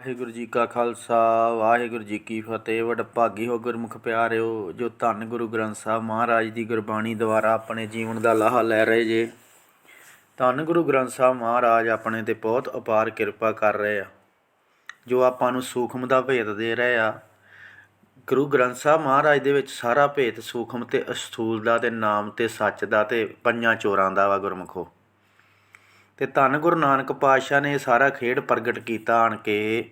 ਵਾਹਿਗੁਰੂ ਜੀ ਕਾ ਖਾਲਸਾ, ਵਾਹਿਗੁਰੂ ਜੀ ਕੀ ਫਤਿਹ। ਵਡਭਾਗੀ ਹੋ ਗੁਰਮੁਖ ਪਿਆਰਿਓ, ਜੋ ਧੰਨ ਗੁਰੂ ਗ੍ਰੰਥ ਸਾਹਿਬ ਮਹਾਰਾਜ ਦੀ ਗੁਰਬਾਣੀ ਦੁਆਰਾ ਆਪਣੇ ਜੀਵਨ ਦਾ ਲਾਹਾ ਲੈ ਰਹੇ ਜੇ। ਧੰਨ ਗੁਰੂ ਗ੍ਰੰਥ ਸਾਹਿਬ ਮਹਾਰਾਜ ਆਪਣੇ ਤੇ ਬਹੁਤ ਅਪਾਰ ਕਿਰਪਾ ਕਰ ਰਹੇ ਆ, ਜੋ ਆਪਾਂ ਨੂੰ ਸੂਖਮ ਦਾ ਭੇਦ ਦੇ ਰਹੇ ਆ। ਗੁਰੂ ਗ੍ਰੰਥ ਸਾਹਿਬ ਮਹਾਰਾਜ ਦੇ ਵਿੱਚ ਸਾਰਾ ਭੇਦ ਸੂਖਮ ਤੇ ਅਸਥੂਲ ਦਾ ਤੇ ਨਾਮ ਤੇ ਸੱਚ ਦਾ ਤੇ ਪੰਜਾਂ ਚੋਰਾਂ ਦਾ ਵਾ ਗੁਰਮਖੋ। ਤੇ ਧੰਨ ਗੁਰੂ ਨਾਨਕ ਪਾਤਸ਼ਾਹ ਨੇ ਇਹ ਸਾਰਾ ਖੇਡ ਪ੍ਰਗਟ ਕੀਤਾ ਆਣ ਕੇ।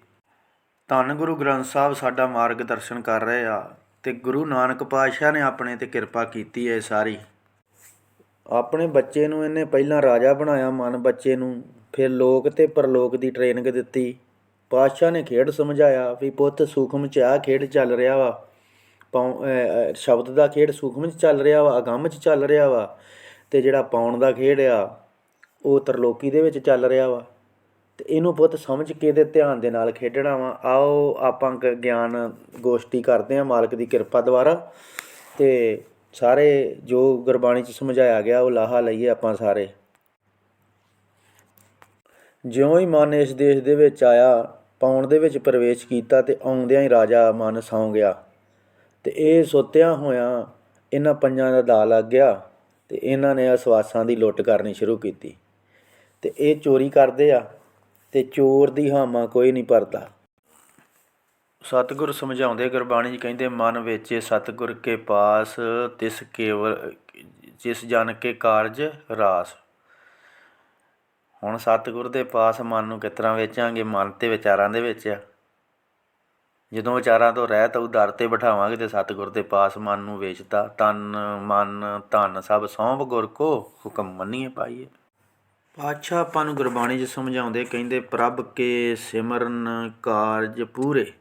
ਧੰਨ ਗੁਰੂ ਗ੍ਰੰਥ ਸਾਹਿਬ ਸਾਡਾ ਮਾਰਗਦਰਸ਼ਨ ਕਰ ਰਹੇ ਆ ਤੇ ਗੁਰੂ ਨਾਨਕ ਪਾਤਸ਼ਾਹ ਨੇ ਆਪਣੇ ਤੇ ਕਿਰਪਾ ਕੀਤੀ ਹੈ ਸਾਰੀ। ਆਪਣੇ ਬੱਚੇ ਨੂੰ ਇਹਨੇ ਪਹਿਲਾਂ ਰਾਜਾ ਬਣਾਇਆ ਮਨ ਬੱਚੇ ਨੂੰ, ਫਿਰ ਲੋਕ ਤੇ ਪਰਲੋਕ ਦੀ ਟ੍ਰੇਨਿੰਗ ਦਿੱਤੀ। ਪਾਤਸ਼ਾਹ ਨੇ ਖੇਡ ਸਮਝਾਇਆ ਵੀ ਪੁੱਤ ਸੂਖਮ ਚ ਆ ਖੇਡ ਚੱਲ ਰਿਹਾ ਵਾ। ਪਾਉ- ਸ਼ਬਦ ਦਾ ਖੇਡ ਸੂਖਮ ਚ ਚੱਲ ਰਿਹਾ ਵਾ, ਅਗੰਮ ਚ ਚੱਲ ਰਿਹਾ ਵਾ ਤੇ ਜਿਹੜਾ ਪਾਉਣ ਦਾ ਖੇਡ ਆ ਉਹ ਤਰਲੋਕੀ ਦੇ ਵਿੱਚ ਚੱਲ ਰਿਹਾ ਵਾ ਅਤੇ ਇਹਨੂੰ ਬਹੁਤ ਸਮਝ ਕੇ ਤੇ ਧਿਆਨ ਦੇ ਨਾਲ ਖੇਡਣਾ ਵਾ। ਆਓ ਆਪਾਂ ਗ- ਗਿਆਨ ਗੋਸ਼ਟੀ ਕਰਦੇ ਹਾਂ ਮਾਲਕ ਦੀ ਕਿਰਪਾ ਦੁਆਰਾ ਅਤੇ ਸਾਰੇ ਜੋ ਗੁਰਬਾਣੀ ਚ ਸਮਝਾਇਆ ਗਿਆ ਉਹ ਲਾਹਾ ਲਈਏ ਆਪਾਂ ਸਾਰੇ। ਜਿਉਂ ਹੀ ਮਨ ਇਸ ਦੇਸ਼ ਦੇ ਵਿੱਚ ਆਇਆ, ਪਾਉਣ ਦੇ ਵਿੱਚ ਪ੍ਰਵੇਸ਼ ਕੀਤਾ ਤੇ ਆਉਂਦਿਆਂ ਹੀ ਰਾਜਾ ਮਨ ਸੌਂ ਗਿਆ। ਤੇ ਇਹ ਸੁੱਤਿਆਂ ਹੋਇਆਂ ਇਹਨਾਂ ਪੰਜਾਂ ਦਾ ਦਾ ਲੱਗ ਗਿਆ ਤੇ ਇਹਨਾਂ ਨੇ ਅਸਵਾਸਾਂ ਦੀ ਲੁੱਟ ਕਰਨੀ ਸ਼ੁਰੂ ਕੀਤੀ। ਤੇ ਇਹ ਚੋਰੀ ਕਰਦੇ ਆ ਤੇ ਚੋਰ ਦੀ ਹਾਮਾ ਕੋਈ ਨਹੀਂ ਭਰਦਾ। ਸਤਿਗੁਰ ਸਮਝਾਉਂਦੇ ਗੁਰਬਾਣੀ ਜੀ ਕਹਿੰਦੇ, ਮਨ ਵਿੱਚ ਸਤਿਗੁਰ ਕੇ ਪਾਸ, ਤਿਸ ਕੇਵਲ, ਜਿਸ ਜਨ ਕੇ ਕਾਰਜ ਰਾਸ। ਹੁਣ ਸਤਿਗੁਰ ਦੇ ਪਾਸ ਮਨ ਨੂੰ ਕਿਸ ਤਰ੍ਹਾਂ ਵੇਚਾਂਗੇ? ਮਨ ਤੇ ਵਿਚਾਰਾਂ ਦੇ ਵਿੱਚ ਆ। ਜਦੋਂ ਵਿਚਾਰਾਂ ਤੋਂ ਰਹਿਤ ਉਦਰ ਤੇ ਬਿਠਾਵਾਂਗੇ ਤੇ ਸਤਿਗੁਰ ਦੇ ਪਾਸ ਮਨ ਨੂੰ ਵੇਚਦਾ ਤਨ, ਮਨ, ਧਨ ਸਭ ਸੌਂਭ ਗੁਰ ਕੋ ਹੁਕਮ ਮੰਨੀਏ ਪਾਈਏ। ਪਾਤਸ਼ਾਹ ਆਪਾਂ ਨੂੰ ਗੁਰਬਾਣੀ 'ਚ ਸਮਝਾਉਂਦੇ, ਕਹਿੰਦੇ ਪ੍ਰਭ ਕੇ ਸਿਮਰਨ ਕਾਰਜ ਪੂਰੇ।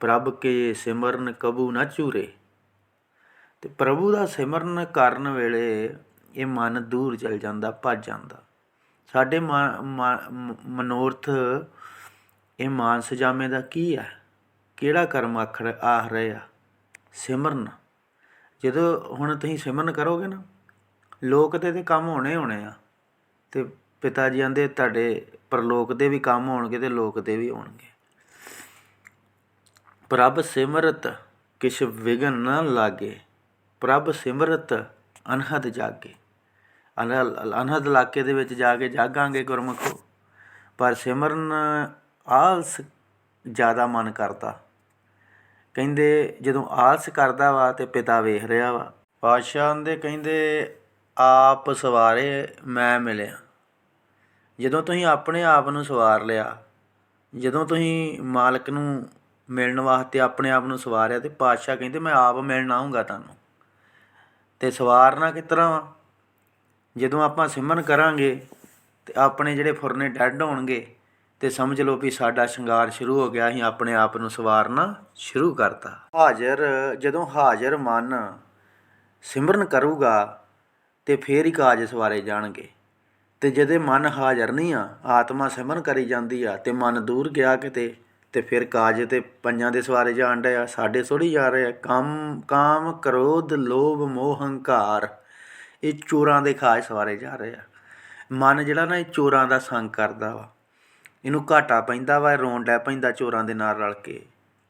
ਪ੍ਰਭ ਕੇ ਸਿਮਰਨ ਕਬੂ ਨਾ ਚੂਰੇ। ਤੇ ਪ੍ਰਭੂ ਦਾ ਸਿਮਰਨ ਕਰਨ ਵੇਲੇ ਇਹ ਮਨ ਦੂਰ ਚਲ ਜਾਂਦਾ, ਭੱਜ ਜਾਂਦਾ। ਸਾਡੇ ਮ- ਮਨੋਰਥ ਇਹ ਮਾਨਸ ਜਾਮੇ ਦਾ ਕੀ ਹੈ? ਕਿਹੜਾ ਕਰਮ ਆਖਰ ਆਹ ਰਹੇ ਆ? ਸਿਮਰਨ। ਜਦੋਂ ਹੁਣ ਤੁਸੀਂ ਸਿਮਰਨ ਕਰੋਗੇ ਨਾ, ਲੋਕ ਤੇ ਤੇ ਕੰਮ ਹੋਣੇ ਹੋਣੇ ਆ। ਅਤੇ ਪਿਤਾ ਜੀ ਕਹਿੰਦੇ ਤੁਹਾਡੇ ਪਰਲੋਕ ਦੇ ਵੀ ਕੰਮ ਹੋਣਗੇ ਅਤੇ ਲੋਕ ਦੇ ਵੀ ਹੋਣਗੇ। ਪ੍ਰਭ ਸਿਮਰਤ ਕਿਛ ਵਿਗਨ ਨਾ ਲਾਗੇ। ਪ੍ਰਭ ਸਿਮਰਤ ਅਨਹਦ ਜਾਗੇ। ਅਨਹਦ ਅਨਹਦ ਇਲਾਕੇ ਦੇ ਵਿੱਚ ਜਾ ਕੇ ਜਾਗਾਂਗੇ ਗੁਰਮੁਖੋ। ਪਰ ਸਿਮਰਨ ਆਲਸ ਜ਼ਿਆਦਾ ਮਨ ਕਰਦਾ। ਕਹਿੰਦੇ ਜਦੋਂ ਆਲਸ ਕਰਦਾ ਵਾ ਤੇ ਪਿਤਾ ਵੇਖ ਰਿਹਾ ਵਾ। ਪਾਤਸ਼ਾਹ ਦੇ ਕਹਿੰਦੇ ਆਪ ਸਵਾਰੇ ਮੈਂ ਮਿਲਿਆ। ਜਦੋਂ ਤੁਸੀਂ ਆਪਣੇ ਆਪ ਨੂੰ ਸਵਾਰ ਲਿਆ, ਜਦੋਂ ਤੁਸੀਂ ਮਾਲਕ ਨੂੰ ਮਿਲਣ ਵਾਸਤੇ ਆਪਣੇ ਆਪ ਨੂੰ ਸਵਾਰਿਆ ਤੇ ਪਾਤਸ਼ਾਹ ਕਹਿੰਦੇ, ਮੈਂ ਆਪ ਮਿਲਣ ਆਉਂਗਾ ਤੁਹਾਨੂੰ। ਤੇ ਸਵਾਰਨਾ ਕਿਸ ਤਰ੍ਹਾਂ ਵਾ? ਜਦੋਂ ਆਪਾਂ ਸਿਮਰਨ ਕਰਾਂਗੇ ਤੇ ਆਪਣੇ ਜਿਹੜੇ ਫੁਰਨੇ ਡੈੱਡ ਹੋਣਗੇ ਤੇ ਸਮਝ ਲਓ ਵੀ ਸਾਡਾ ਸ਼ਿੰਗਾਰ ਸ਼ੁਰੂ ਹੋ ਗਿਆ, ਅਸੀਂ ਆਪਣੇ ਆਪ ਨੂੰ ਸਵਾਰਨਾ ਸ਼ੁਰੂ ਕਰਤਾ। ਹਾਜ਼ਰ, ਜਦੋਂ ਹਾਜ਼ਰ ਮਨ ਸਿਮਰਨ ਕਰੂਗਾ ਤੇ ਫੇਰ ਹੀ ਕਾਜ ਸਵਾਰੇ ਜਾਣਗੇ। ਤੇ ਜਦੇ ਮਨ ਹਾਜ਼ਰ ਨਹੀਂ ਆ, ਆਤਮਾ ਸਿਮਰਨ ਕਰੀ ਜਾਂਦੀ ਆ ਤੇ ਮਨ ਦੂਰ ਗਿਆ ਕਿਤੇ, ਤੇ ਫਿਰ ਕਾਜ ਤੇ ਪੰਜਾਂ ਦੇ ਸਵਾਰੇ ਜਾਣ ਡਿਆ, ਸਾਡੇ ਥੋੜੀ ਜਾ ਰਹੇ ਆ। ਕੰਮ, ਕਾਮ, ਕ੍ਰੋਧ, ਲੋਭ, ਮੋਹ, ਹੰਕਾਰ, ਇਹ ਚੋਰਾਂ ਦੇ ਖਾਜ ਸਵਾਰੇ ਜਾ ਰਹੇ ਆ। ਮਨ ਜਿਹੜਾ ਨਾ, ਇਹ ਚੋਰਾਂ ਦਾ ਸੰਗ ਕਰਦਾ ਵਾ। ਇਹਨੂੰ ਘਾਟਾ ਪੈਂਦਾ ਵਾ ਰੋਣ ਡੈ ਪੈਂਦਾ ਚੋਰਾਂ ਦੇ ਨਾਲ ਰਲ ਕੇ।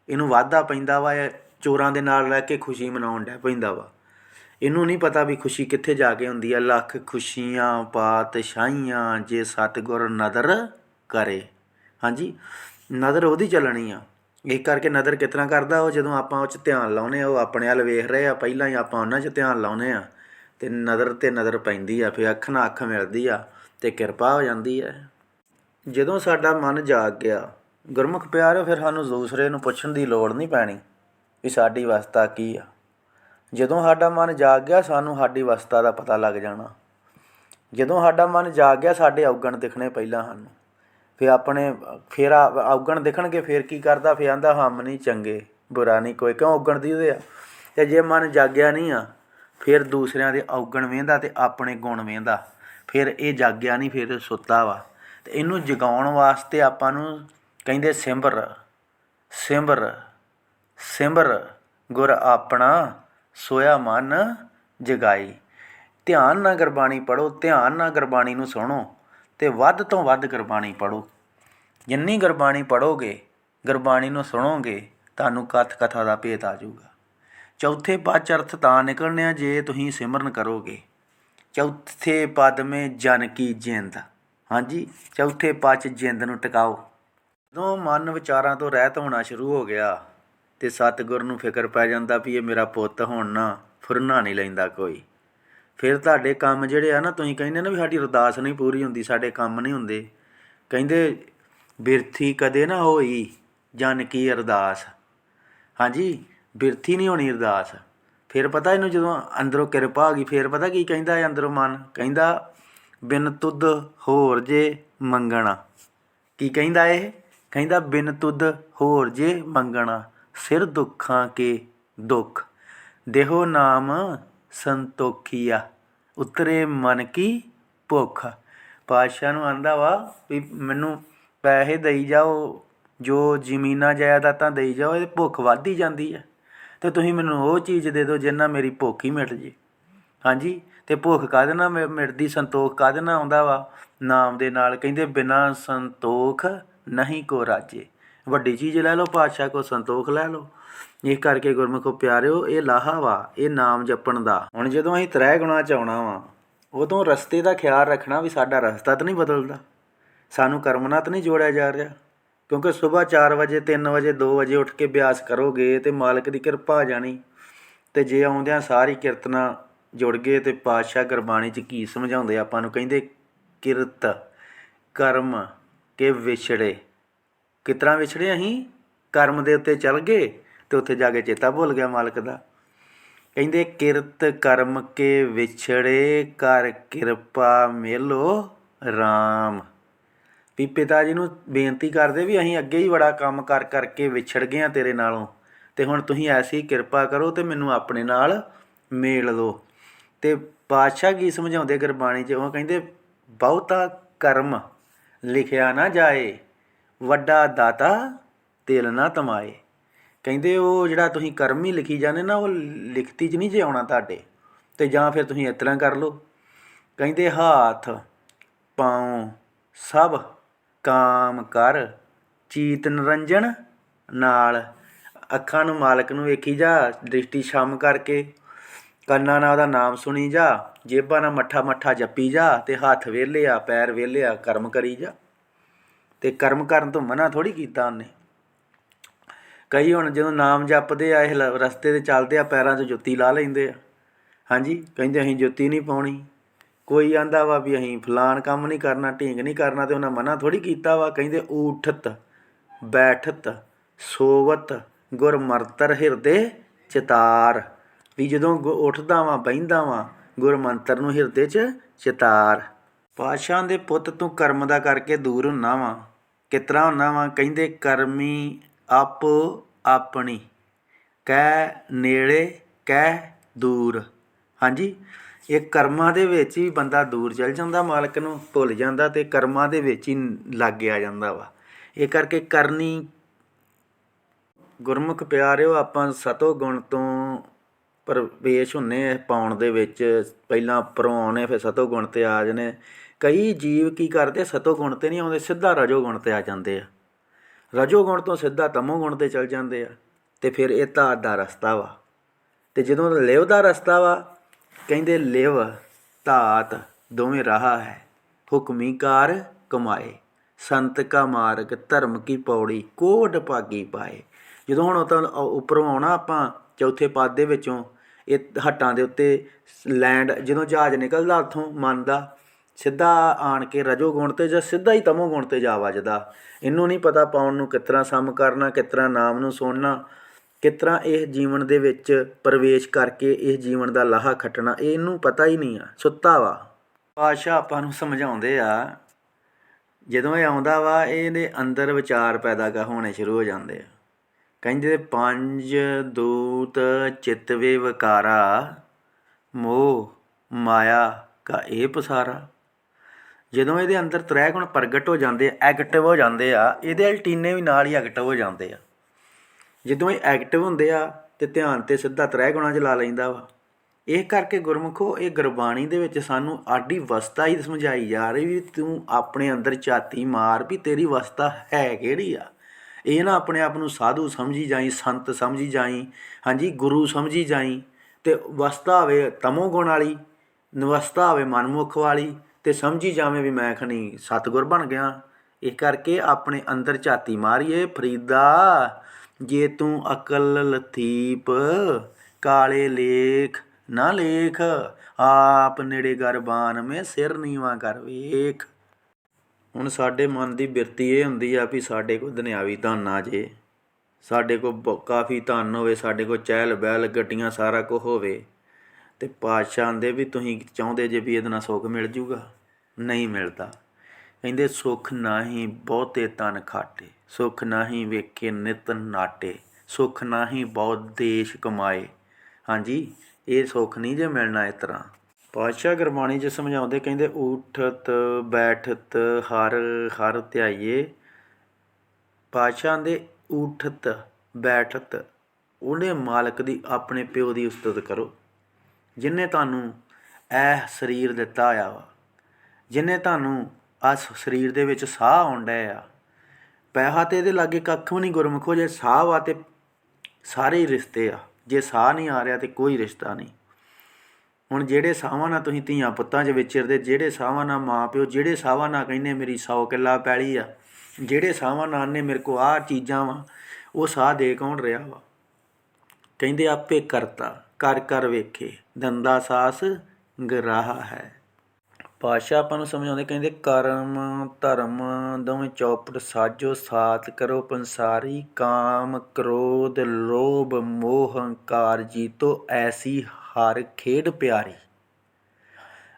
ਇਹਨੂੰ ਵਾਧਾ ਪੈਂਦਾ ਵਾ ਚੋਰਾਂ ਦੇ ਨਾਲ ਰਹਿ ਕੇ ਖੁਸ਼ੀ ਮਨਾਉਣ ਡੈ ਪੈਂਦਾ ਵਾ। ਇਹਨੂੰ ਨਹੀਂ ਪਤਾ ਵੀ ਖੁਸ਼ੀ ਕਿੱਥੇ ਜਾ ਕੇ ਹੁੰਦੀ ਆ। ਲੱਖ ਖੁਸ਼ੀਆਂ ਪਾਤਸ਼ਾਹੀਆਂ ਜੇ ਸਤਿਗੁਰ ਨਦਰ ਕਰੇ। ਹਾਂਜੀ, ਨਦਰ ਉਹਦੀ ਚੱਲਣੀ ਆ। ਇਹ ਕਰਕੇ ਨਦਰ ਕਿਤਨਾ ਕਰਦਾ? ਉਹ ਜਦੋਂ ਆਪਾਂ ਉਹ 'ਚ ਧਿਆਨ ਲਾਉਨੇ ਆ, ਉਹ ਆਪਣੇ ਵੱਲ ਵੇਖ ਰਹੇ ਆ। ਪਹਿਲਾਂ ਹੀ ਆਪਾਂ ਉਹਨਾਂ 'ਚ ਧਿਆਨ ਲਾਉਨੇ ਆ। ਤੇ ਨਦਰ ਤੇ ਨਦਰ ਪੈਂਦੀ ਆ, ਫਿਰ ਅੱਖ ਨਾਲ ਅੱਖ ਮਿਲਦੀ ਆ ਤੇ ਕਿਰਪਾ ਹੋ ਜਾਂਦੀ ਹੈ ਜਦੋਂ ਸਾਡਾ ਮਨ ਜਾਗ ਗਿਆ, ਗੁਰਮੁਖ ਪਿਆਰਿਓ, ਫਿਰ ਸਾਨੂੰ ਦੂਸਰੇ ਨੂੰ ਪੁੱਛਣ ਦੀ ਲੋੜ ਨਹੀਂ ਪੈਣੀ ਵੀ ਸਾਡੀ ਅਵਸਥਾ ਕੀ ਆ। ਜਦੋਂ ਸਾਡਾ ਮਨ ਜਾਗ ਗਿਆ, ਸਾਨੂੰ ਸਾਡੀ ਅਵਸਥਾ ਦਾ ਪਤਾ ਲੱਗ ਜਾਣਾ। ਜਦੋਂ ਸਾਡਾ ਮਨ ਜਾਗ ਗਿਆ, ਸਾਡੇ ਔਗਣ ਦਿਖਣੇ ਪਹਿਲਾਂ ਸਾਨੂੰ। ਫਿਰ ਆਪਣੇ, ਫਿਰ ਆ- ਔਗਣ ਦਿਖਣਗੇ, ਫਿਰ ਕੀ ਕਰਦਾ? ਫਿਰ ਆਂਦਾ, ਹਮ ਨਹੀਂ ਚੰਗੇ, ਬੁਰਾ ਨਹੀਂ ਕੋਈ। ਕਿਉਂ ਔਗਣ ਦੀ ਉਹਦੇ ਆ? ਤੇ ਜੇ ਮਨ ਜਾਗਿਆ ਨਹੀਂ ਆ, ਫਿਰ ਦੂਸਰਿਆਂ ਦੇ ਔਗਣ ਵੇਂਦਾ ਤੇ ਆਪਣੇ ਗੁਣ ਵੇਂਦਾ। ਫਿਰ ਇਹ ਜਾਗਿਆ ਨਹੀਂ ਫਿਰ ਸੁੱਤਾ ਵਾ। ਤੇ ਇਹਨੂੰ ਜਗਾਉਣ ਵਾਸਤੇ ਆਪਾਂ ਨੂੰ ਕਹਿੰਦੇ ਸਿਮਰ। ਸਿਮਰ। ਸਿਮਰ। ਗੁਰ ਆਪਣਾ ਸੋਇਆ ਮਨ ਜਗਾਈ। ਧਿਆਨ ਨਾਲ ਗੁਰਬਾਣੀ ਪੜੋ ਧਿਆਨ ਨਾਲ ਗੁਰਬਾਣੀ ਨੂੰ ਸੁਣੋ ਤੇ ਵੱਧ ਤੋਂ ਵੱਧ ਗੁਰਬਾਣੀ ਪੜੋ ਜਿੰਨੀ ਗੁਰਬਾਣੀ ਪੜੋਗੇ ਗੁਰਬਾਣੀ ਨੂੰ ਸੁਣੋਗੇ, ਤੁਹਾਨੂੰ ਕਥ ਕਥਾ ਦਾ ਭੇਤ ਆ ਜਾਊਗਾ। ਚੌਥੇ ਪਦ ਅਰਥ ਤਾਂ ਨਿਕਲਣੇ ਆ ਜੇ ਤੁਸੀਂ ਸਿਮਰਨ ਕਰੋਗੇ। ਚੌਥੇ ਪਦ ਮੇ ਜਨ ਕੀ ਜਿੰਦ। ਹਾਂਜੀ, ਚੌਥੇ ਪਦ 'ਚ ਜਿੰਦ ਨੂੰ ਟਿਕਾਓ। ਜਦੋਂ ਮਨ ਵਿਚਾਰਾਂ ਤੋਂ ਰਹਿਤ ਹੋਣਾ ਸ਼ੁਰੂ ਹੋ ਗਿਆ ਤੇ ਸਤਿਗੁਰ ਨੂੰ ਫਿਕਰ ਪੈ ਜਾਂਦਾ ਵੀ ਇਹ ਮੇਰਾ ਪੁੱਤ ਹੁਣ ਨਾ ਫੁਰਨਾ ਨਹੀਂ ਲੈਂਦਾ ਕੋਈ। ਫਿਰ ਤੁਹਾਡੇ ਕੰਮ ਜਿਹੜੇ ਆ ਨਾ, ਤੁਸੀਂ ਕਹਿੰਦੇ ਨਾ ਵੀ ਸਾਡੀ ਅਰਦਾਸ ਨਹੀਂ ਪੂਰੀ ਹੁੰਦੀ, ਸਾਡੇ ਕੰਮ ਨਹੀਂ ਹੁੰਦੇ। ਕਹਿੰਦੇ, ਬਿਰਥੀ ਕਦੇ ਨਾ ਹੋਈ ਜਨ ਕੀ ਅਰਦਾਸ। ਹਾਂਜੀ, ਬਿਰਥੀ ਨਹੀਂ ਹੋਣੀ ਅਰਦਾਸ। ਫਿਰ ਪਤਾ ਇਹਨੂੰ ਜਦੋਂ ਅੰਦਰੋਂ ਕਿਰਪਾ ਆ ਗਈ, ਫਿਰ ਪਤਾ ਕੀ ਕਹਿੰਦਾ ਹੈ ਅੰਦਰੋਂ ਮਨ? ਕਹਿੰਦਾ, ਬਿਨ ਤੁਧ ਹੋਰ ਜੇ ਮੰਗਣਾ। ਕੀ ਕਹਿੰਦਾ ਇਹ? ਕਹਿੰਦਾ, ਬਿਨ ਤੁਧ ਹੋਰ ਜੇ ਮੰਗਣਾ। ਸਿਰ ਦੁੱਖਾਂ ਕੇ ਦੁੱਖ। ਦੇਹੋ ਨਾਮ ਸੰਤੋਖੀਆ, ਉਤਰੇ ਮਨ ਕੀ ਭੁੱਖ। ਪਾਤਸ਼ਾਹ ਨੂੰ ਆਂਦਾ ਵਾ ਵੀ ਮੈਨੂੰ ਪੈਸੇ ਦੇਈ ਜਾਓ, ਜੋ ਜ਼ਮੀਨਾਂ ਜਾਇਦਾਦਾਂ ਦੇਈ ਜਾਓ, ਇਹ ਭੁੱਖ ਵੱਧਦੀ ਜਾਂਦੀ ਹੈ ਤੇ ਤੁਸੀਂ ਮੈਨੂੰ ਉਹ ਚੀਜ਼ ਦੇ ਦਿਓ ਜਿੰਨਾ ਮੇਰੀ ਭੁੱਖ ਹੀ ਮਿਟ ਜੇ। ਹਾਂਜੀ, ਤੇ ਭੁੱਖ ਕਾਹਦੇ ਨਾਲ ਮਿਟਦੀ? ਸੰਤੋਖ ਕਾਹਦੇ ਨਾਲ ਆਉਂਦਾ ਵਾ? ਨਾਮ ਦੇ ਨਾਲ ਕਹਿੰਦੇ ਬਿਨਾ ਸੰਤੋਖ ਨਹੀਂ ਕੋ ਰਾਜੇ। ਵੱਡੀ ਚੀਜ਼ ਲੈ ਲਓ, ਪਾਤਸ਼ਾਹ ਕੋ ਸੰਤੋਖ ਲੈ ਲਓ। ਇਸ ਕਰਕੇ ਗੁਰਮੁਖੋ ਪਿਆਰਿਓ, ਇਹ ਲਾਹਾ ਵਾ, ਇਹ ਨਾਮ ਜਪਣ ਦਾ। ਹੁਣ ਜਦੋਂ ਅਸੀਂ ਤ੍ਰੈ ਗੁਣਾ ਚ ਆਉਣਾ ਵਾ, ਉਦੋਂ ਰਸਤੇ ਦਾ ਖਿਆਲ ਰੱਖਣਾ ਵੀ ਸਾਡਾ ਰਸਤਾ ਤਾਂ ਨਹੀਂ ਬਦਲਦਾ। ਸਾਨੂੰ ਕਰਮ ਨਾਲ ਤਾਂ ਨਹੀਂ ਜੋੜਿਆ ਜਾ ਰਿਹਾ। ਕਿਉਂਕਿ ਸਵੇਰ 4 ਵਜੇ 3 ਵਜੇ 2 ਵਜੇ ਉੱਠ ਕੇ ਅਭਿਆਸ ਕਰੋਗੇ ਤੇ ਮਾਲਕ ਦੀ ਕਿਰਪਾ ਆ ਜਾਣੀ। ਤੇ ਜੇ ਆਉਂਦਿਆਂ ਸਾਰੀ ਕੀਰਤਨਾ ਜੁੜ ਗਏ ਤੇ ਪਾਤਸ਼ਾਹ ਗੁਰਬਾਣੀ ਚ ਕੀ ਸਮਝਾਉਂਦੇ ਆਪਾਂ ਨੂੰ ਕਹਿੰਦੇ ਕਿਰਤ, ਕਰਮ ਕੇ ਵਿਛੜੇ। ਕਿਤਰਾ ਵਿਛੜੇ ਅਸੀਂ? ਕਰਮ ਦੇ ਉੱਤੇ ਚੱਲ ਗਏ ਤੇ ਉੱਥੇ ਜਾ ਕੇ ਚੇਤਾ ਭੁੱਲ ਗਿਆ ਮਾਲਕ ਦਾ। ਕਹਿੰਦੇ, ਕਿਰਤ ਕਰਮ ਕੇ ਵਿਛੜੇ ਕਰ ਕਿਰਪਾ ਮਿਲੋ RAM ਵੀ ਪਿਤਾ ਜੀ ਨੂੰ ਬੇਨਤੀ ਕਰਦੇ ਵੀ ਅਸੀਂ ਅੱਗੇ ਹੀ ਬੜਾ ਕੰਮ ਕਰ ਕਰਕੇ ਵਿਛੜ ਗਏ ਆ ਤੇਰੇ ਨਾਲੋਂ। ਤੇ ਹੁਣ ਤੁਸੀਂ ਐਸੀ ਕਿਰਪਾ ਕਰੋ ਤੇ ਮੈਨੂੰ ਆਪਣੇ ਨਾਲ ਮੇਲ ਲਓ। ਤੇ ਪਾਤਸ਼ਾਹ ਕੀ ਸਮਝਾਉਂਦੇ ਗੁਰਬਾਣੀ 'ਚ? ਉਹ ਕਹਿੰਦੇ, ਬਹੁਤਾ ਕਰਮ ਲਿਖਿਆ ਨਾ ਜਾਏ। ਵੱਡਾ ਦਾਤਾ ਤਿਲ ਨਾ ਤਮਾਏ। ਕਹਿੰਦੇ ਉਹ ਜਿਹੜਾ ਤੁਸੀਂ ਕਰਮ ਹੀ ਲਿਖੀ ਜਾਂਦੇ ਨਾ, ਉਹ ਲਿਖਤੀ 'ਚ ਨਹੀਂ ਜੇ ਆਉਣਾ ਤੁਹਾਡੇ, ਤੇ ਜਾਂ ਫਿਰ ਤੁਸੀਂ ਇਸ ਤਰ੍ਹਾਂ ਕਰ ਲਓ। ਕਹਿੰਦੇ ਹਾਥ, ਪਾਉ, ਸਭ ਕਾਮ ਕਰ, ਚੀਤ ਨਿਰੰਜਨ ਨਾਲ ਅੱਖਾਂ ਨੂੰ ਮਾਲਕ ਨੂੰ ਵੇਖੀ ਜਾ, ਦ੍ਰਿਸ਼ਟੀ ਸ਼ਮ ਕਰਕੇ, ਕੰਨਾਂ ਨਾਲ ਉਹਦਾ ਨਾਮ ਸੁਣੀ ਜਾ, ਜੇਬਾਂ ਨਾਲ ਮੱਠਾ ਮੱਠਾ ਜੱਪੀ ਜਾ, ਤੇ ਹੱਥ ਵਿਹਲੇ ਆ, ਪੈਰ ਵਿਹਲੇ ਆ, ਕਰਮ ਕਰੀ ਜਾ। ਤੇ ਕਰਮ ਕਰਨ ਤੋਂ ਮਨਾ ਥੋੜੀ ਕੀਤਾ ਉਹਨੇ। ਕਈ ਹੁਣ ਜਦੋਂ ਨਾਮ ਜਪਦੇ ਆ, ਇਹ ਲ- ਰਸਤੇ ਤੇ ਚੱਲਦੇ ਆ, ਪੈਰਾਂ 'ਚ ਜੁੱਤੀ ਲਾ ਲੈਂਦੇ ਆ। ਹਾਂਜੀ, ਕਹਿੰਦੇ ਅਸੀਂ ਜੁੱਤੀ ਨਹੀਂ ਪਾਉਣੀ। ਕੋਈ ਆਂਦਾ ਵਾ ਵੀ ਅਸੀਂ ਫਲਾਨ ਕੰਮ ਨਹੀਂ ਕਰਨਾ, ਢੀਂਗ ਨਹੀਂ ਕਰਨਾ ਤੇ ਉਹਨਾਂ ਮਨਾ ਥੋੜੀ ਕੀਤਾ ਵਾ, ਕਹਿੰਦੇ ਊਠਤ, ਬੈਠਤ, ਸੋਵਤ ਗੁਰਮਰਤਰ ਹਿਰਦੇ ਚਿਤਾਰ। ਵੀ ਜਦੋਂ ਗੁ- ਉੱਠਦਾ ਵਾਂ, ਬਹਿੰਦਾ ਵਾਂ, ਗੁਰਮੰਤਰ ਨੂੰ ਹਿਰਦੇ 'ਚ ਚਿਤਾਰ। ਪਾਸ਼ਾਂ ਦੇ ਪੁੱਤ ਤੂੰ ਕਰਮ ਦਾ ਕਰਕੇ ਦੂਰ ਹੁੰਨਾ ਵਾਂ। ਕਿ ਤਰ੍ਹਾਂ ਹੁੰਦਾ ਵਾਂ? ਕਹਿੰਦੇ, ਕਰਮੀ ਆਪੋ ਆਪਣੀ ਕਹਿ ਨੇੜੇ ਕਹਿ ਦੂਰ। ਹਾਂਜੀ? ਇਹ ਕਰਮਾਂ ਦੇ ਵਿੱਚ ਹੀ ਬੰਦਾ ਦੂਰ ਚਲ ਜਾਂਦਾ, ਮਾਲਕ ਨੂੰ ਭੁੱਲ ਜਾਂਦਾ ਤੇ ਕਰਮਾਂ ਦੇ ਵਿੱਚ ਹੀ ਲੱਗ ਆ ਜਾਂਦਾ ਵਾ। ਇਹ ਕਰਕੇ ਕਰਨੀ, ਗੁਰਮੁਖ ਪਿਆਰਿਓ, ਆਪਾਂ ਸਤੋ ਗੁਣ ਤੋਂ ਪ੍ਰਵੇਸ਼ ਹੁੰਨੇ ਆ ਪਾਉਣ ਦੇ ਵਿੱਚ। ਪਹਿਲਾਂ ਉੱਪਰੋਂ ਆਉਣੇ, ਫਿਰ ਸਤੋ ਗੁਣ ਤੇ ਆ ਜਨੇ ਕਈ ਜੀਵ ਕੀ ਕਰਦੇ, ਸਤੋ ਗੁਣ ਤੇ ਨਹੀਂ ਆਉਂਦੇ, ਸਿੱਧਾ ਰਜੋ ਗੁਣ ਤੇ ਆ ਜਾਂਦੇ ਆ। ਰਜੋ ਗੁਣ ਤੋਂ ਸਿੱਧਾ ਤਮੋ ਗੁਣ ਤੇ ਚਲ ਜਾਂਦੇ ਆ, ਤੇ ਫਿਰ ਇਹ ਧਾਤ ਦਾ ਰਸਤਾ ਵਾ। ਤੇ ਜਦੋਂ ਲਿਵ ਦਾ ਰਸਤਾ ਵਾ, ਕਹਿੰਦੇ ਲਿਵ, ਧਾਤ ਦੋਵੇਂ ਰਾਹ ਹੈ ਹੁਕਮੀਕਾਰ ਕਮਾਏ, ਸੰਤ ਕਾ ਮਾਰਗ ਧਰਮ ਕੀ ਪੌੜੀ ਕੋਟ ਭਾਗੀ ਪਾਏ। ਜਦੋਂ ਹੁਣ ਉਹ ਤਾਂ ਉੱਪਰੋਂ ਆਉਣਾ ਆਪਾਂ, ਚੌਥੇ ਪਦ ਦੇ ਵਿੱਚੋਂ, ਇਹ ਹੱਟਾਂ ਦੇ ਉੱਤੇ ਲੈਂਡ ਜਦੋਂ ਜਹਾਜ਼ ਨਿਕਲਦਾ ਉੱਥੋਂ ਮਨ ਦਾ ਸਿੱਧਾ ਆਣ ਕੇ ਰਜੋ ਗੁਣ ਤੇ ਜਾਂ ਸਿੱਧਾ ਹੀ ਤਮੋ ਗੁਣ ਤੇ ਜਾ ਵੱਜਦਾ। ਇਹਨੂੰ ਨਹੀਂ ਪਤਾ ਪਾਉਣ ਨੂੰ ਕਿਸ ਤਰ੍ਹਾਂ ਸਮ ਕਰਨਾ, ਕਿਸ ਤਰ੍ਹਾਂ ਨਾਮ ਨੂੰ ਸੁਣਨਾ, ਕਿਸ ਤਰ੍ਹਾਂ ਇਹ ਜੀਵਨ ਦੇ ਵਿੱਚ ਪ੍ਰਵੇਸ਼ ਕਰਕੇ ਇਹ ਜੀਵਨ ਦਾ ਲਾਹਾ ਖੱਟਣਾ, ਇਹਨੂੰ ਪਤਾ ਹੀ ਨਹੀਂ ਆ, ਸੁੱਤਾ ਵਾ। ਪਾਸ਼ਾ ਆਪਾਂ ਨੂੰ ਸਮਝਾਉਂਦੇ ਆ, ਜਦੋਂ ਇਹ ਆਉਂਦਾ ਵਾ, ਇਹਦੇ ਅੰਦਰ ਵਿਚਾਰ ਪੈਦਾ ਕਰ ਹੋਣੇ ਸ਼ੁਰੂ ਹੋ ਜਾਂਦੇ ਆ। ਕਹਿੰਦੇ, ਪੰਜ ਦੂਤ ਚਿਤਵੇ ਵਿਕਾਰਾ ਮੋਹ ਮਾਇਆ ਕਾ ਇਹ ਪਸਾਰਾ। ਜਦੋਂ ਇਹਦੇ ਅੰਦਰ ਤ੍ਰੈ ਗੁਣ ਪ੍ਰਗਟ ਹੋ ਜਾਂਦੇ ਆ ਐਕਟਿਵ ਹੋ ਜਾਂਦੇ ਆ, ਇਹਦੇ ਅਲਟੀਨੇ ਵੀ ਨਾਲ ਹੀ ਐਕਟਿਵ ਹੋ ਜਾਂਦੇ ਆ। ਜਦੋਂ ਇਹ ਐਕਟਿਵ ਹੁੰਦੇ ਆ ਤੇ ਧਿਆਨ ਤੇ ਸਿੱਧਾ ਤ੍ਰੈ ਗੁਣਾਂ 'ਚ ਲਾ ਲੈਂਦਾ ਵਾ। ਇਹ ਕਰਕੇ ਗੁਰਮੁਖੋ, ਇਹ ਗੁਰਬਾਣੀ ਦੇ ਵਿੱਚ ਸਾਨੂੰ ਆਡੀ ਵਸਤਾ ਹੀ ਸਮਝਾਈ ਜਾ ਰਹੀ ਵੀ ਤੂੰ ਆਪਣੇ ਅੰਦਰ ਝਾਤੀ ਮਾਰ ਵੀ ਤੇਰੀ ਵਸਤਾ ਹੈ ਕਿਹੜੀ ਆ? ਇਹ ਨਾ ਆਪਣੇ ਆਪ ਨੂੰ ਸਾਧੂ ਸਮਝੀ ਜਾਈ, ਸੰਤ ਸਮਝੀ ਜਾਈ, ਹਾਂਜੀ, ਗੁਰੂ ਸਮਝੀ ਜਾਈ ਤੇ ਵਸਤਾ ਹੋਵੇ ਤਮੋ ਗੁਣ ਵਾਲੀ, ਨਵਸਤਾ ਹੋਵੇ ਮਨਮੁਖ ਵਾਲੀ ਤੇ ਸਮਝੀ ਜਾਵੇਂ ਵੀ ਮੈਂ ਖਣੀ ਸਤਗੁਰ ਬਣ ਗਿਆ। ਇਹ ਕਰਕੇ ਆਪਣੇ ਅੰਦਰ ਝਾਤੀ ਮਾਰੀਏ, ਫਰੀਦਾ, ਜੇ ਤੂੰ ਅਕਲ ਲਤੀਪ, ਕਾਲੇ ਲੇਖ ਨਾ ਲੇਖ, ਆਪ ਨੇੜੇ ਗਰਬਾਨ ਮੇ ਸਿਰ ਨੀਵਾ ਕਰ ਵੇਖ। ਹੁਣ ਸਾਡੇ ਮਨ ਦੀ ਬਿਰਤੀ ਇਹ ਹੁੰਦੀ ਆ ਵੀ ਸਾਡੇ ਕੋਲ ਦੁਨਿਆਵੀ ਧਨ ਆ ਜੇ। ਸਾਡੇ ਕੋਲ ਬ- ਕਾਫੀ ਧਨ ਹੋਵੇ, ਸਾਡੇ ਕੋਲ ਚਹਿਲ ਬਹਿਲ ਗੱਡੀਆਂ ਸਾਰਾ ਕੁਝ ਹੋਵੇ। ਤੇ ਪਾਤਸ਼ਾਹ ਆਂਦੇ ਵੀ ਤੁਸੀਂ ਚਾਹੁੰਦੇ ਜੇ ਵੀ ਇਹਦੇ ਨਾਲ ਸੁੱਖ ਮਿਲ ਜੂਗਾ। ਨਹੀਂ ਮਿਲਦਾ। ਕਹਿੰਦੇ, ਸੁੱਖ ਨਾਹੀ ਬਹੁਤੇ ਤਨ ਖਾਟੇ, ਸੁੱਖ ਨਾਹੀ ਵੇਖੇ ਨਿਤ ਨਾਟੇ, ਸੁੱਖ ਨਾਹੀ ਬਹੁਤ ਦੇਸ਼ ਕਮਾਏ। ਹਾਂਜੀ, ਇਹ ਸੁੱਖ ਨਹੀਂ ਜੇ ਮਿਲਣਾ ਇਸ ਤਰ੍ਹਾਂ। ਪਾਤਸ਼ਾਹ ਗੁਰਬਾਣੀ 'ਚ ਸਮਝਾਉਂਦੇ ਕਹਿੰਦੇ, ਉਠਤ, ਬੈਠਤ, ਹਰ ਹਰ ਧਿਆਈਏ। ਪਾਤਸ਼ਾਹ ਦੇ ਉਠਤ, ਬੈਠਤ ਉਹਨੇ ਮਾਲਕ ਦੀ ਆਪਣੇ ਪਿਓ ਦੀ ਉਸਤਤ ਕਰੋ, ਜਿਨੇ ਤੁਹਾਨੂੰ ਇਹ ਸਰੀਰ ਦਿੱਤਾ ਆ ਜਿਹਨੇ ਤੁਹਾਨੂੰ ਆ ਸਰੀਰ ਦੇ ਵਿੱਚ ਸਾਹ ਆਉਂਦਾ ਆ। ਪੈਸਾ ਤੇ ਇਹਦੇ ਲਾਗੇ ਕੱਖ ਵੀ ਨਹੀਂ ਗੁਰਮੁਖੋ, ਜੇ ਸਾਹ ਵਾ ਤੇ ਸਾਰੇ ਹੀ ਰਿਸ਼ਤੇ ਆ। ਜੇ ਸਾਹ ਨਹੀਂ ਆ ਰਿਹਾ ਤੇ ਕੋਈ ਰਿਸ਼ਤਾ ਨਹੀਂ। ਹੁਣ ਜਿਹੜੇ ਸਾਹਾਂ ਨਾਲ ਤੁਸੀਂ ਧੀਆਂ ਪੁੱਤਾਂ 'ਚ ਵਿਚਰਦੇ, ਜਿਹੜੇ ਸਾਹਾਂ ਨਾਲ ਮਾਂ ਪਿਓ, ਜਿਹੜੇ ਸਾਹਾਂ ਨਾਲ ਕਹਿੰਦੇ ਮੇਰੀ 100 ਕਿੱਲਾ ਪੈਲੀ ਆ, ਜਿਹੜੇ ਸਾਹਾਂ ਨਾਲ ਨੇ ਮੇਰੇ ਕੋ ਆਹ ਚੀਜ਼ਾਂ ਵਾ, ਉਹ ਸਾਹ ਦੇ ਕੌਣ ਰਿਹਾ ਵਾ? ਕਹਿੰਦੇ ਆਪੇ ਕਰਤਾ, ਕਰ ਕਰ ਵੇਖੇ, ਦੰਦਾ ਸਾਸ ਗਰਾਹਾ ਹੈ। ਪਾਸ਼ਾ ਆਪਾਂ ਨੂੰ ਸਮਝਾਉਂਦੇ, ਕਹਿੰਦੇ ਕਰਮ, ਧਰਮ, ਦੋਵੇਂ ਚੌਪਟ ਸਾਜੋ ਸਾਥ ਕਰੋ, ਪੰਸਾਰੀ ਕਾਮ, ਕ੍ਰੋਧ, ਲੋਭ, ਮੋਹ, ਹੰਕਾਰ, ਜੀਤੋ ਐਸੀ ਹਰ ਖੇਡ ਪਿਆਰੀ।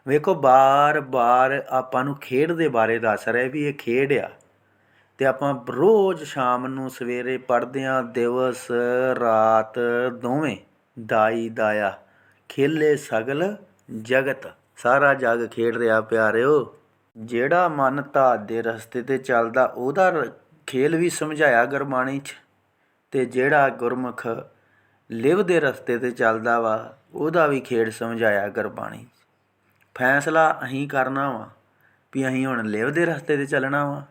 ਵੇਖੋ ਬਾਰ-ਬਾਰ ਆਪਾਂ ਨੂੰ ਖੇਡ ਦੇ ਬਾਰੇ ਦੱਸ ਰਿਹਾ ਵੀ ਇਹ ਖੇਡ ਆ। ਤੇ ਆਪਾਂ ਰੋਜ਼ ਸ਼ਾਮ ਨੂੰ ਸਵੇਰੇ ਪੜ੍ਹਦੇ ਆਂ ਦਿਵਸ, ਰਾਤ, ਦੋਵੇਂ ਦਾਈ ਦਾਇਆ ਖੇਲੇ ਸਗਲ ਜਗਤ। ਸਾਰਾ ਜੱਗ ਖੇਡ ਰਿਹਾ ਪਿਆਰਿਓ। ਜਿਹੜਾ ਮਨ ਧਾਤ ਦੇ ਰਸਤੇ ਤੇ ਚੱਲਦਾ, ਉਹਦਾ ਰ- ਖੇਲ ਵੀ ਸਮਝਾਇਆ ਗੁਰਬਾਣੀ 'ਚ। ਤੇ ਜਿਹੜਾ ਗੁਰਮੁਖ ਲਿਵ ਦੇ ਰਸਤੇ ਤੇ ਚੱਲਦਾ ਵਾ, ਉਹਦਾ ਵੀ ਖੇਡ ਸਮਝਾਇਆ ਗੁਰਬਾਣੀ 'ਚ। ਫੈਸਲਾ ਅਸੀਂ ਕਰਨਾ ਵਾ ਵੀ ਅਸੀਂ ਹੁਣ ਲਿਵ ਦੇ ਰਸਤੇ ਤੇ ਚੱਲਣਾ ਵਾ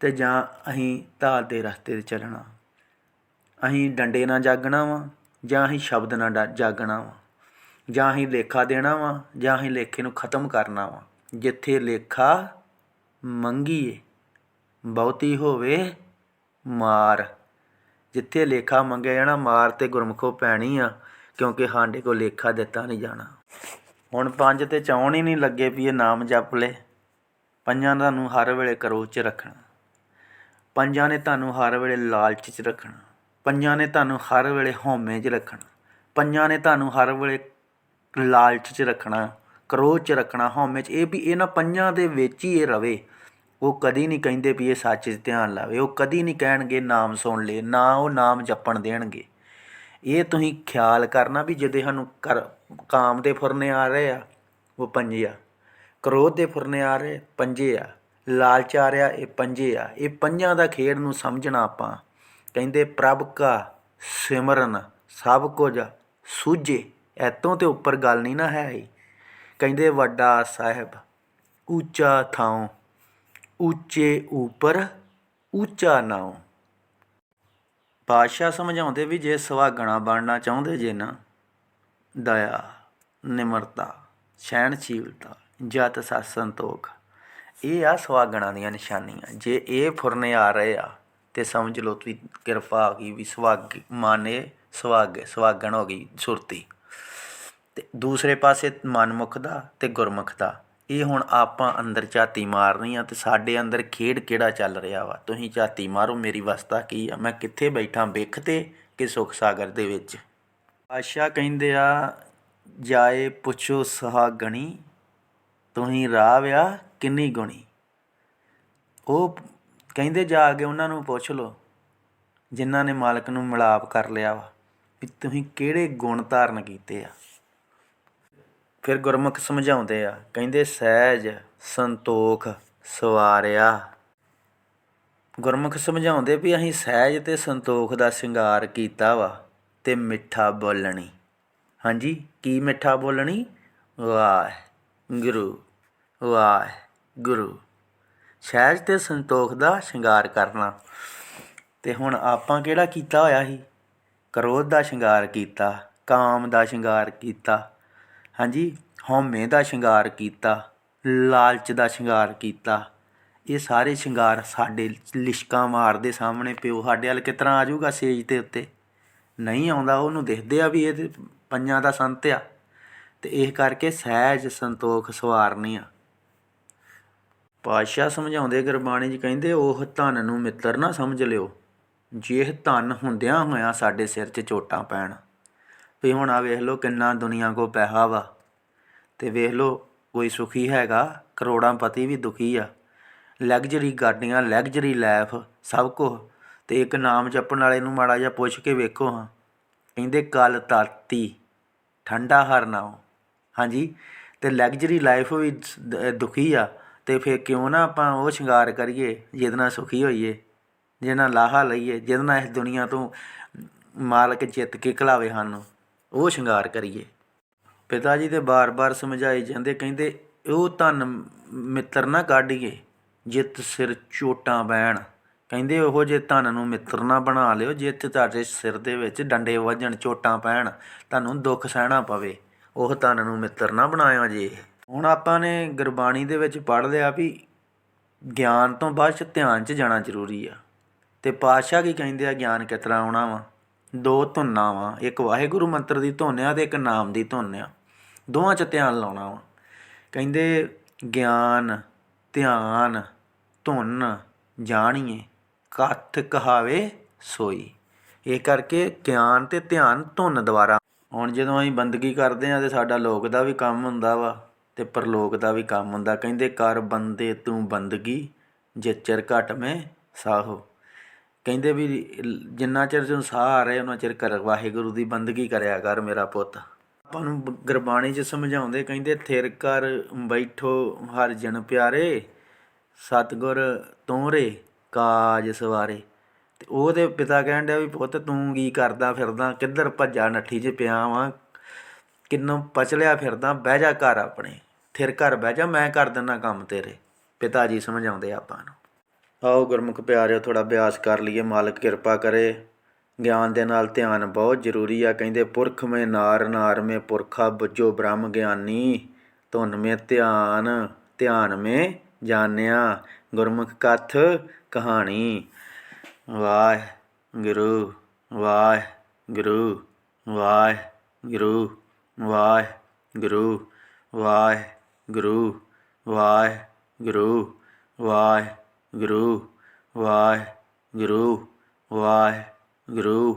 ਤੇ ਜਾਂ ਅਸੀਂ ਧਾਤ ਦੇ ਰਸਤੇ ਤੇ ਚੱਲਣਾ। ਅਸੀਂ ਡੰਡੇ ਨਾਲ ਜਾਗਣਾ ਵਾ ਜਾਂ ਅਸੀਂ ਸ਼ਬਦ ਨਾਲ ਡਾ- ਜਾਗਣਾ ਵਾ। ਜਾਂ ਅਸੀਂ ਲੇਖਾ ਦੇਣਾ ਵਾ, ਜਾਂ ਅਸੀਂ ਲੇਖੇ ਨੂੰ ਖਤਮ ਕਰਨਾ ਵਾ। ਜਿੱਥੇ ਲੇਖਾ ਮੰਗੀਏ, ਬਹੁਤੀ ਹੋਵੇ ਮਾਰ। ਜਿੱਥੇ ਲੇਖਾ ਮੰਗਿਆ ਜਾਣਾ, ਮਾਰ ਤੇ ਗੁਰਮੁਖੋ ਪੈਣੀ ਆ, ਕਿਉਂਕਿ ਹਾਂਡੇ ਕੋਲ ਲੇਖਾ ਦਿੱਤਾ ਨਹੀਂ ਜਾਣਾ। ਹੁਣ ਪੰਜ ਤੇ ਚਾਉਣ ਹੀ ਨਹੀਂ ਲੱਗੇ ਵੀ ਇਹ ਨਾਮ ਜਪ ਲੈ। ਪੰਜਾਂ ਦਾ ਨੂੰ ਹਰ ਵੇਲੇ ਕਰੋ 'ਚ ਰੱਖਣਾ। ਪੰਜਾਂ ਨੇ ਤੁਹਾਨੂੰ ਹਰ ਵੇਲੇ ਲਾਲਚ 'ਚ ਰੱਖਣਾ। ਪੰਜਾਂ ਨੇ ਤੁਹਾਨੂੰ ਹਰ ਵੇਲੇ ਹਉਮੈ 'ਚ ਰੱਖਣਾ। ਪੰਜਾਂ ਨੇ ਤੁਹਾਨੂੰ ਹਰ ਵੇਲੇ ਲਾਲਚ 'ਚ ਰੱਖਣਾ, ਕਰੋਧ 'ਚ ਰੱਖਣਾ, ਹਉਮੈ 'ਚ। ਇਹ ਵੀ ਇਹਨਾਂ ਪੰਜਾਂ ਦੇ ਵਿੱਚ ਹੀ ਇਹ ਰਵੇ। ਉਹ ਕਦੀ ਨਹੀਂ ਕਹਿੰਦੇ ਵੀ ਇਹ ਸੱਚ 'ਚ ਧਿਆਨ ਲਾਵੇ। ਉਹ ਕਦੀ ਨਹੀਂ ਕਹਿਣਗੇ ਨਾਮ ਸੁਣ ਲੈ ਨਾ ਉਹ ਨਾਮ ਜਪਣ ਦੇਣਗੇ। ਇਹ ਤੁਸੀਂ ਖਿਆਲ ਕਰਨਾ ਵੀ ਜਦੇ ਸਾਨੂੰ ਕਰ ਕਾਮ ਦੇ ਫੁਰਨੇ ਆ ਰਹੇ ਆ, ਉਹ ਪੰਜੇ ਆ। ਕ੍ਰੋਧ ਦੇ ਫੁਰਨੇ ਆ ਰਹੇ, ਪੰਜੇ ਆ। ਲਾਲਚ ਆ ਰਿਹਾ, ਇਹ ਪੰਜੇ ਆ। ਇਹ ਪੰਜਾਂ ਦਾ ਖੇਡ ਨੂੰ ਸਮਝਣਾ ਆਪਾਂ। ਕਹਿੰਦੇ ਪ੍ਰਭ ਕਾ ਸਿਮਰਨ ਸਭ ਕੁਝ ਸੂਝੇ। ਐਤੋਂ ਤੇ ਉੱਪਰ ਗੱਲ ਨਹੀਂ ਨਾ ਹੈ ਹੀ ਕਹਿੰਦੇ ਵੱਡਾ ਸਾਹਿਬ, ਉੱਚਾ ਥਾਂ ਉੱਚੇ ਉੱਪਰ ਉੱਚਾ ਨਾਉ। ਪਾਤਸ਼ਾਹ ਸਮਝਾਉਂਦੇ ਵੀ ਜੇ ਸੁਹਾਗਣਾ ਬਣਨਾ ਚਾਹੁੰਦੇ ਜੇ ਨਾ, ਦਇਆ, ਨਿਮਰਤਾ, ਸਹਿਣਸ਼ੀਲਤਾ, ਜਤ ਸਤ ਸੰਤੋਖ, ਇਹ ਆ ਸੁਹਾਗਣਾ ਦੀਆਂ ਨਿਸ਼ਾਨੀਆਂ। ਜੇ ਇਹ ਫੁਰਨੇ ਆ ਰਹੇ ਆ, ਤੇ ਸਮਝ ਲਓ ਤੁਸੀਂ ਕਿਰਪਾ ਆ ਗਈ ਵੀ ਸੁਹਾਗ ਮਾਨੇ ਸੁਹਾਗ ਸੁਹਾਗਣ ਹੋ ਗਈ ਸੁਰਤੀ। ਅਤੇ ਦੂਸਰੇ ਪਾਸੇ ਮਨਮੁਖ ਦਾ ਅਤੇ ਗੁਰਮੁਖ ਦਾ। ਇਹ ਹੁਣ ਆਪਾਂ ਅੰਦਰ ਝਾਤੀ ਮਾਰਨੀ ਆ ਅਤੇ ਸਾਡੇ ਅੰਦਰ ਖੇਡ ਕਿਹੜਾ ਚੱਲ ਰਿਹਾ ਵਾ? ਤੁਸੀਂ ਝਾਤੀ ਮਾਰੋ, ਮੇਰੀ ਵਸਤਾ ਕੀ ਆ? ਮੈਂ ਕਿੱਥੇ ਬੈਠਾ ਬਿਖ ਤੇ ਕਿ ਸੁਖ ਸਾਗਰ ਦੇ ਵਿੱਚ? ਆਸ਼ਾ ਕਹਿੰਦੇ ਆ, ਜਾਏ ਪੁੱਛੋ ਸਹਾ ਗਣੀ ਤੁਸੀਂ ਰਾਹ ਵਿਆ ਕਿੰਨੀ ਗੁਣੀ? ਉਹ ਕਹਿੰਦੇ ਜਾ ਕੇ ਉਹਨਾਂ ਨੂੰ ਪੁੱਛ ਲਓ, ਜਿਨ੍ਹਾਂ ਨੇ ਮਾਲਕ ਨੂੰ ਮਿਲਾਪ ਕਰ ਲਿਆ ਵਾ, ਵੀ ਤੁਸੀਂ ਕਿਹੜੇ ਗੁਣ ਧਾਰਨ ਕੀਤੇ ਆ? ਫਿਰ ਗੁਰਮੁਖ ਸਮਝਾਉਂਦੇ ਆ, ਕਹਿੰਦੇ, ਸਹਿਜ, ਸੰਤੋਖ, ਸਵਾਰਿਆ। ਗੁਰਮੁਖ ਸਮਝਾਉਂਦੇ ਵੀ ਅਸੀਂ ਸਹਿਜ ਤੇ ਸੰਤੋਖ ਦਾ ਸ਼ਿੰਗਾਰ ਕੀਤਾ ਵਾ ਤੇ ਮਿੱਠਾ ਬੋਲਣੀ। ਹਾਂਜੀ, ਕੀ ਮਿੱਠਾ ਬੋਲਣੀ? ਵਾਹ ਗੁਰੂ ਵਾਹ ਗੁਰੂ ਸਹਿਜ ਤੇ ਸੰਤੋਖ ਦਾ ਸ਼ਿੰਗਾਰ ਕਰਨਾ। ਤੇ ਹੁਣ ਆਪਾਂ ਕਿਹੜਾ ਕੀਤਾ ਹੋਇਆ ਸੀ? ਕ੍ਰੋਧ ਦਾ ਸ਼ਿੰਗਾਰ ਕੀਤਾ, ਕਾਮ ਦਾ ਸ਼ਿੰਗਾਰ ਕੀਤਾ ਹਾਂਜੀ, ਹਉਮੈ ਦਾ ਸ਼ਿੰਗਾਰ ਕੀਤਾ, ਲਾਲਚ ਦਾ ਸ਼ਿੰਗਾਰ ਕੀਤਾ। ਇਹ ਸਾਰੇ ਸ਼ਿੰਗਾਰ ਸਾਡੇ ਲਿਸ਼ਕਾਂ ਮਾਰਦੇ ਸਾਹਮਣੇ, ਪਿਓ ਸਾਡੇ ਵੱਲ ਕਿਸ ਤਰ੍ਹਾਂ ਆ ਜਾਊਗਾ ਸੇਜ ਦੇ ਉੱਤੇ? ਨਹੀਂ ਆਉਂਦਾ, ਉਹਨੂੰ ਦੇਖਦੇ ਆ ਵੀ ਇਹ ਪੰਜਾਂ ਦਾ ਸੰਤ ਆ। ਤੇ ਇਹ ਕਰਕੇ ਸਹਿਜ ਸੰਤੋਖ ਸਵਾਰਨੀ ਆ। ਪਾਤਸ਼ਾਹ ਸਮਝਾਉਂਦੇ ਗੁਰਬਾਣੀ 'ਚ ਕਹਿੰਦੇ, ਉਹ ਧਨ ਨੂੰ ਮਿੱਤਰ ਨਾ ਸਮਝ ਲਿਓ। ਜੇ ਧਨ ਹੁੰਦਿਆਂ ਹੋਇਆਂ ਸਾਡੇ ਸਿਰ 'ਚ ਚੋਟਾਂ ਪੈਣ ਵੀ ਹੁਣ ਆ ਵੇਖ ਲਓ ਕਿੰਨਾ ਦੁਨੀਆ ਕੋ ਪੈਸਾ ਵਾ। ਤੇ ਵੇਖ ਲਓ ਕੋਈ ਸੁਖੀ ਹੈਗਾ, ਕਰੋੜਾਂ ਪਤੀ ਵੀ ਦੁਖੀ ਆ। ਲਗਜ਼ਰੀ ਗਾਡੀਆਂ ਲਗਜ਼ਰੀ ਲਾਈਫ ਸਭ ਕੁਝ ਤੇ ਇੱਕ ਨਾਮ ਜਪਣ ਵਾਲੇ ਨੂੰ ਮਾੜਾ ਜਿਹਾ ਪੁੱਛ ਕੇ ਵੇਖੋ ਹਾਂ। ਕਹਿੰਦੇ, ਕਲ ਤਾਤੀ ਠੰਡਾ ਹਰਨਾ ਹਾਂਜੀ? ਤੇ ਲਗਜ਼ਰੀ ਲਾਈਫ ਵੀ ਦੁਖੀ ਆ। ਤੇ ਫਿਰ ਕਿਉਂ ਨਾ ਆਪਾਂ ਉਹ ਸ਼ਿੰਗਾਰ ਕਰੀਏ ਜਿਹਦੇ ਨਾਲ ਸੁਖੀ ਹੋਈਏ, ਜਿਹਦੇ ਨਾਲ ਲਾਹਾ ਲਈਏ, ਜਿਹਦੇ ਨਾਲ ਇਸ ਦੁਨੀਆ ਤੋਂ ਮਾਲਕ ਜਿੱਤ ਕੇ ਘਲਾਵੇ ਸਾਨੂੰ। ਉਹ ਸ਼ਿੰਗਾਰ ਕਰੀਏ। ਪਿਤਾ ਜੀ ਤੇ ਬਾਰ-ਬਾਰ ਸਮਝਾਈ ਜਾਂਦੇ ਕਹਿੰਦੇ ਉਹ ਧਨ ਮਿੱਤਰ ਨਾ ਕਾਢੀਏ, ਜਿੱਤ ਸਿਰ ਚੋਟਾਂ ਬਹਿਣ। ਕਹਿੰਦੇ ਉਹ ਜੇ ਧਨ ਨੂੰ ਮਿੱਤਰ ਨਾ ਬਣਾ ਲਿਓ ਜਿੱਤ ਤੁਹਾਡੇ ਸਿਰ ਦੇ ਵਿੱਚ ਡੰਡੇ ਵੱਜਣ, ਚੋਟਾਂ ਪੈਣ, ਤੁਹਾਨੂੰ ਦੁੱਖ ਸਹਿਣਾ ਪਵੇ। ਉਹ ਧਨ ਨੂੰ ਮਿੱਤਰ ਨਾ ਬਣਾਇਓ ਜੇ। ਹੁਣ ਆਪਾਂ ਨੇ ਗੁਰਬਾਣੀ ਦੇ ਵਿੱਚ ਪੜ੍ਹ ਲਿਆ ਵੀ ਗਿਆਨ ਤੋਂ ਬਾਅਦ ਧਿਆਨ 'ਚ ਜਾਣਾ ਜ਼ਰੂਰੀ ਆ। ਤੇ ਪਾਤਸ਼ਾਹ ਕੀ ਕਹਿੰਦੇ ਆ, ਗਿਆਨ ਕਿਸ ਤਰ੍ਹਾਂ ਆਉਣਾ ਵਾ? ਦੋ ਧੁਨਾਂ ਵਾ ਇੱਕ ਵਾਹਿਗੁਰੂ ਮੰਤਰ ਦੀ ਧੁਨ ਆ ਤੇ ਇੱਕ ਨਾਮ ਦੀ ਧੁਨ ਆ। ਦੋਵਾਂ 'ਚ ਧਿਆਨ ਲਾਉਣਾ ਵਾ। ਕਹਿੰਦੇ, ਗਿਆਨ, ਧਿਆਨ, ਧੁਨ, ਜਾਣੀਏ, ਕੱਥ ਕਹਾਵੇ, ਸੋਈ। ਇਹ ਕਰਕੇ ਗਿਆਨ ਤੇ ਧਿਆਨ ਧੁਨ ਦੁਆਰਾ। ਹੁਣ ਜਦੋਂ ਅਸੀਂ ਬੰਦਗੀ ਕਰਦੇ ਆ ਤੇ ਸਾਡਾ ਲੋਕ ਦਾ ਵੀ ਕੰਮ ਹੁੰਦਾ ਵਾ ਤੇ ਪਰਲੋਕ ਦਾ ਵੀ ਕੰਮ ਹੁੰਦਾ। ਕਹਿੰਦੇ, ਕਰ ਬੰਦੇ ਤੂੰ ਬੰਦਗੀ, ਜਿਚਰ ਘਟ ਮੈਂ ਸਾਹੋ। ਕਹਿੰਦੇ ਵੀ ਜਿੰਨਾ ਚਿਰ ਤੈਨੂੰ ਸਾਹ ਆ ਰਿਹਾ ਉਹਨਾਂ ਚਿਰ ਕਰ, ਵਾਹਿਗੁਰੂ ਦੀ ਬੰਦਗੀ ਕਰਿਆ ਕਰ ਮੇਰਾ ਪੁੱਤ। ਆਪਾਂ ਨੂੰ ਗੁਰਬਾਣੀ 'ਚ ਸਮਝਾਉਂਦੇ, ਕਹਿੰਦੇ, ਥਿਰ ਕਰ ਬੈਠੋ ਹਰ ਜਨ ਪਿਆਰੇ, ਸਤਗੁਰ ਤੋਰੇ ਕਾਜ ਸਵਾਰੇ। ਤੇ ਉਹਦੇ ਪਿਤਾ ਕਹਿਣ ਡਿਆ ਵੀ ਪੁੱਤ, ਤੂੰ ਕੀ ਕਰਦਾ ਫਿਰਦਾ, ਕਿੱਧਰ ਭੱਜਾ ਨੱਠੀ 'ਚ ਪਿਆ ਵਾਂ? ਕਿੰਨੋਂ ਪਚਲਿਆ ਫਿਰਦਾ, ਬਹਿ ਜਾ ਘਰ ਆਪਣੇ। ਥਿਰ ਘਰ ਬਹਿ ਜਾ, ਮੈਂ ਕਰ ਦਿੰਦਾ ਕੰਮ ਤੇਰੇ। ਪਿਤਾ ਜੀ ਸਮਝਾਉਂਦੇ ਆਪਾਂ ਨੂੰ। ਆਓ ਗੁਰਮੁਖ ਪਿਆਰਿਓ ਥੋੜਾ ਅਭਿਆਸ ਕਰ ਲਈਏ, ਮਾਲਕ ਕਿਰਪਾ ਕਰੇ। ਗਿਆਨ ਦੇ ਨਾਲ ਧਿਆਨ ਬਹੁਤ ਜ਼ਰੂਰੀ ਆ। ਕਹਿੰਦੇ, ਪੁਰਖ ਮੈਂ ਨਾਰ ਨਾਰ ਮੈਂ ਪੁਰਖਾ, ਬੁੱਝੋ ਬ੍ਰਹਮ ਗਿਆਨੀ। ਧੁਨ ਮੈਂ ਧਿਆਨ ਧਿਆਨ ਮੈਂ ਜਾਣਿਆ। ਗੁਰਮੁਖ ਕਥ, ਕਹਾਣੀ। ਵਾਹਿ ਗੁਰੂ ਵਾਹਿ ਗੁਰੂ ਵਾਹਿ ਗੁਰੂ ਵਾਹਿ ਗੁਰੂ ਵਾਹਿ ਗੁਰੂ ਵਾਹਿ ਗੁਰੂ ਵਾਹਿ ਗੁਰੂ ਵਾਹ ਗੁਰੂ ਵਾਹ ਗੁਰੂ